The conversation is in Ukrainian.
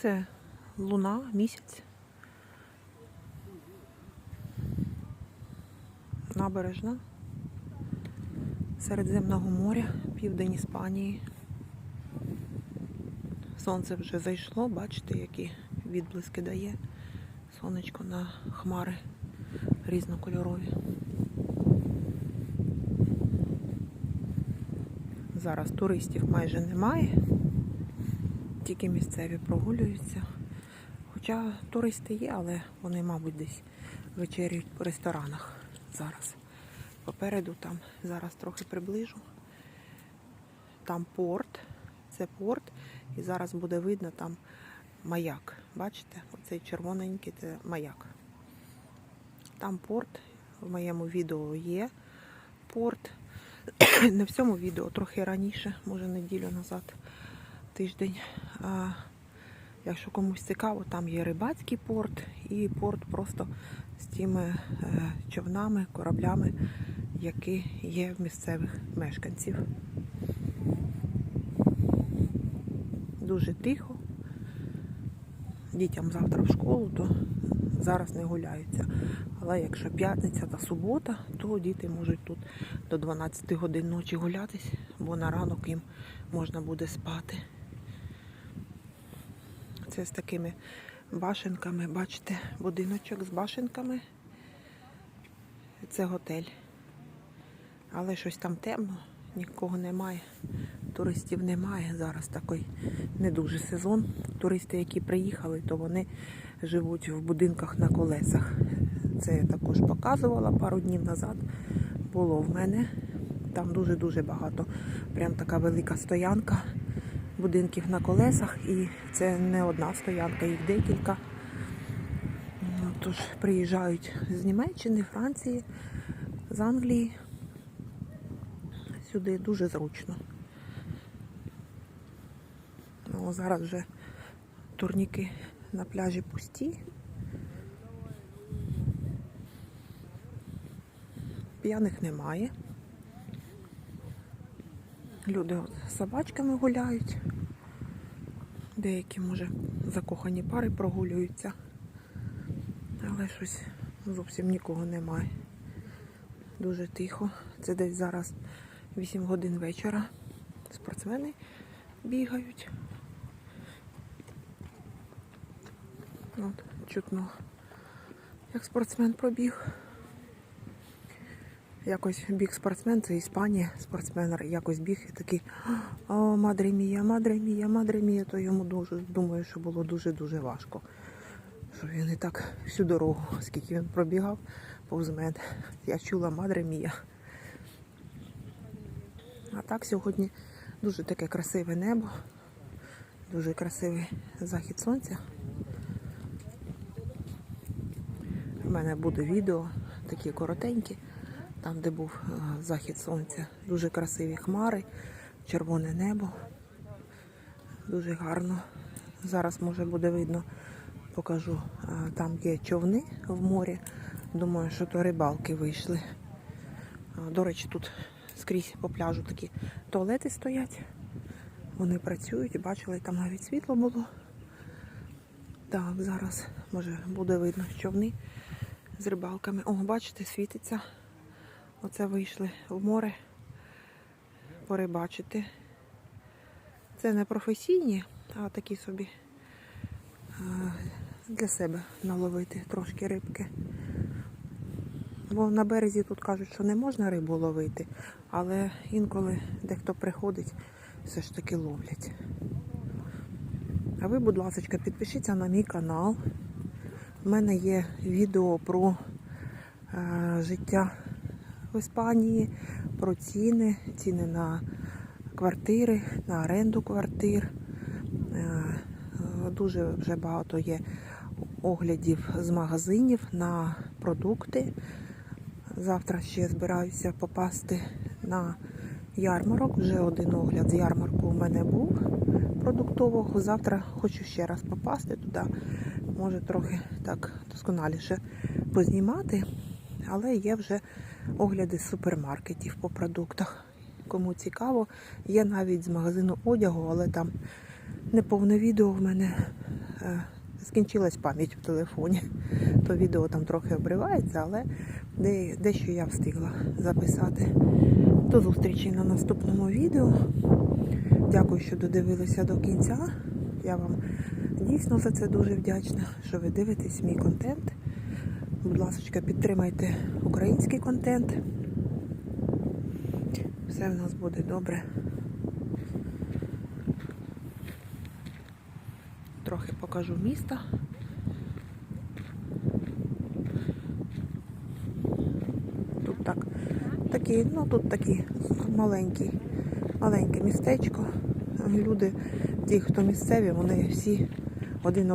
Це луна, місяць. Набережна. Середземного моря, південь Іспанії. Сонце вже зайшло, бачите, які відблиски дає сонечко на хмари різнокольорові. Зараз туристів майже немає, тільки місцеві прогулюються. Хоча туристи є, але вони, мабуть, десь вечерюють по ресторанах зараз. Попереду там зараз трохи приближу. Там порт, це порт, і зараз буде видно там маяк. Бачите, оцей червоненький це маяк. Там порт, в моєму відео є порт. Не в цьому відео, трохи раніше, може неділю назад, тиждень. Якщо комусь цікаво, там є рибацький порт і порт просто з тими е, човнами, кораблями, які є в місцевих мешканців. Дуже тихо. Дітям завтра в школу, то зараз не гуляються. Але якщо п'ятниця та субота, то діти можуть тут до 12 годин ночі гулятись, бо на ранок їм можна буде спати. Це з такими башенками, бачите, будиночок з башенками. Це готель. Але щось там темно, нікого немає. Туристів немає. Зараз такий не дуже сезон. Туристи, які приїхали, то вони живуть в будинках на колесах. Це я також показувала пару днів назад. Було в мене. Там дуже-дуже багато. Прям така велика стоянка будинків на колесах. І це не одна стоянка, їх декілька. Ну, Тож приїжджають з Німеччини, Франції, з Англії. Сюди дуже зручно. Ну, зараз вже турніки на пляжі пусті. П'яних немає. Люди з собачками гуляють. Деякі, може, закохані пари прогулюються. Але щось зовсім нікого немає. Дуже тихо. Це десь зараз 8 годин вечора. Спортсмени бігають. От, чутно, як спортсмен пробіг. Якось біг спортсмен, це Іспанія, спортсмен якось біг і такий о, мадре мія, мадре мія, мадре мія, то йому дуже думаю, що було дуже-дуже важко. Що він і так всю дорогу, скільки він пробігав повз мене. Я чула мадре мія. А так сьогодні дуже таке красиве небо, дуже красивий захід сонця. У мене буде відео, такі коротенькі, там, де був е, захід сонця. Дуже красиві хмари, червоне небо. Дуже гарно. Зараз може буде видно, покажу. е, Там є човни в морі. Думаю, що то рибалки вийшли. До речі, тут скрізь по пляжу такі туалети стоять. Вони працюють, бачили, там навіть світло було. Так, зараз може буде видно човни з рибалками. О, бачите, світиться. Оце вийшли в море порибачити. Це не професійні, а такі собі для себе наловити трошки рибки. Бо на березі тут кажуть, що не можна рибу ловити, але інколи дехто приходить, все ж таки ловлять. А ви, будь ласка, підпишіться на мій канал. У мене є відео про е, життя в Іспанії, про ціни, ціни на квартири, на оренду квартир. Е, дуже вже багато є оглядів з магазинів на продукти. Завтра ще збираюся попасти на ярмарок. Вже один огляд з ярмарку у мене був продуктового. Завтра хочу ще раз попасти туди. Може трохи так досконаліше познімати. Але є вже огляди супермаркетів по продуктах. Кому цікаво, є навіть з магазину одягу, але там не повне відео в мене е, скінчилась пам'ять в телефоні. То відео там трохи обривається, але дещо я встигла записати. До зустрічі на наступному відео. Дякую, що додивилися до кінця. Я вам дійсно за це дуже вдячна, що ви дивитесь мій контент. Будь ласка, підтримайте український контент. Все в нас буде добре. Трохи покажу міста. Тут так, такі, ну тут такі маленькі, маленьке містечко. Люди, ті, хто місцеві, вони всі один